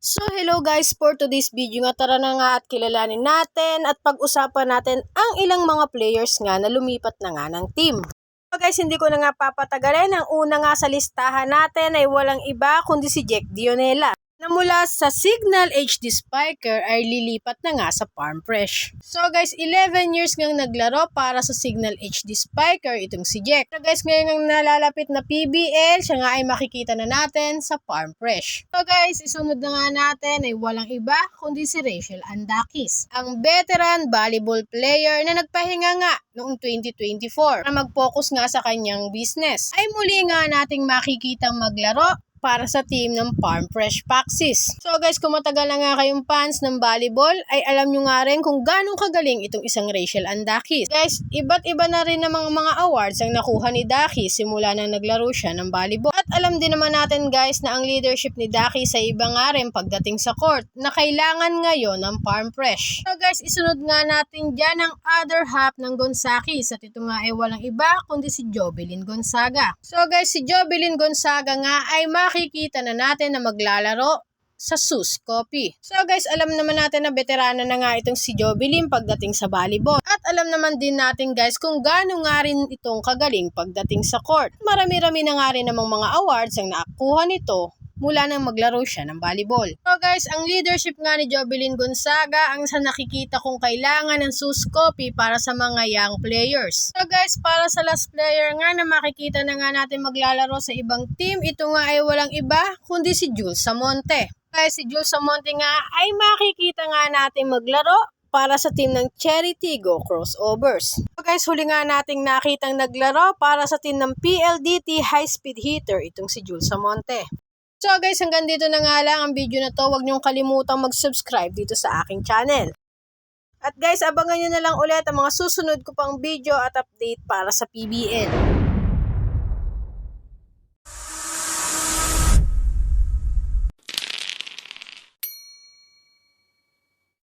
So hello guys, for today's video nga tara na nga at kilalanin natin at pag-usapan natin ang ilang mga players nga na lumipat na nga ng team. So guys, hindi ko na nga papatagalin. Ang una nga sa listahan natin ay walang iba kundi si Jack Dionela mula sa Signal HD Spiker ay lilipat na nga sa Farm Fresh. So guys, 11 years ngang naglaro para sa Signal HD Spiker itong si Jack. So guys, ngayon ang nalalapit na PBL, siya nga ay makikita na natin sa Farm Fresh. So guys, isunod na nga natin ay walang iba kundi si Rachel Andakis, ang veteran volleyball player na nagpahinga nga noong 2024 na mag-focus nga sa kanyang business. Ay muli nga nating makikitang maglaro para sa team ng Farm Fresh Paxis. So guys, kung matagal na nga kayong fans ng volleyball, ay alam nyo nga rin kung ganong kagaling itong isang Rachel Andakis. Guys, iba't iba na rin ng mga, mga awards ang nakuha ni Daki simula nang naglaro siya ng volleyball. Alam din naman natin guys na ang leadership ni Daki sa iba nga rin pagdating sa court na kailangan ngayon ng Farm Fresh. So guys, isunod nga natin dyan ang other half ng Gonzakis at ito nga ay walang iba kundi si Jobelin Gonzaga. So guys, si Jobelin Gonzaga nga ay makikita na natin na maglalaro sa Sus Coffee. So guys, alam naman natin na veterana na nga itong si Jobelin pagdating sa volleyball. Alam naman din natin guys kung gaano nga rin itong kagaling pagdating sa court. Marami-rami na nga rin namang mga awards ang nakakuha nito mula nang maglaro siya ng volleyball. So guys, ang leadership nga ni Jobelin Gonzaga ang sa nakikita kong kailangan ng sus copy para sa mga young players. So guys, para sa last player nga na makikita na nga natin maglalaro sa ibang team, ito nga ay walang iba kundi si Jules Samonte. Kaya si Jules Samonte nga ay makikita nga natin maglaro para sa team ng Cherry Tigo Crossovers. So guys, huli nga nating nakitang naglaro para sa team ng PLDT High Speed Hitter itong si Jules Samonte. So guys, hanggang dito na nga lang ang video na to. Huwag niyong kalimutang mag-subscribe dito sa aking channel. At guys, abangan nyo na lang ulit ang mga susunod ko pang video at update para sa PBL.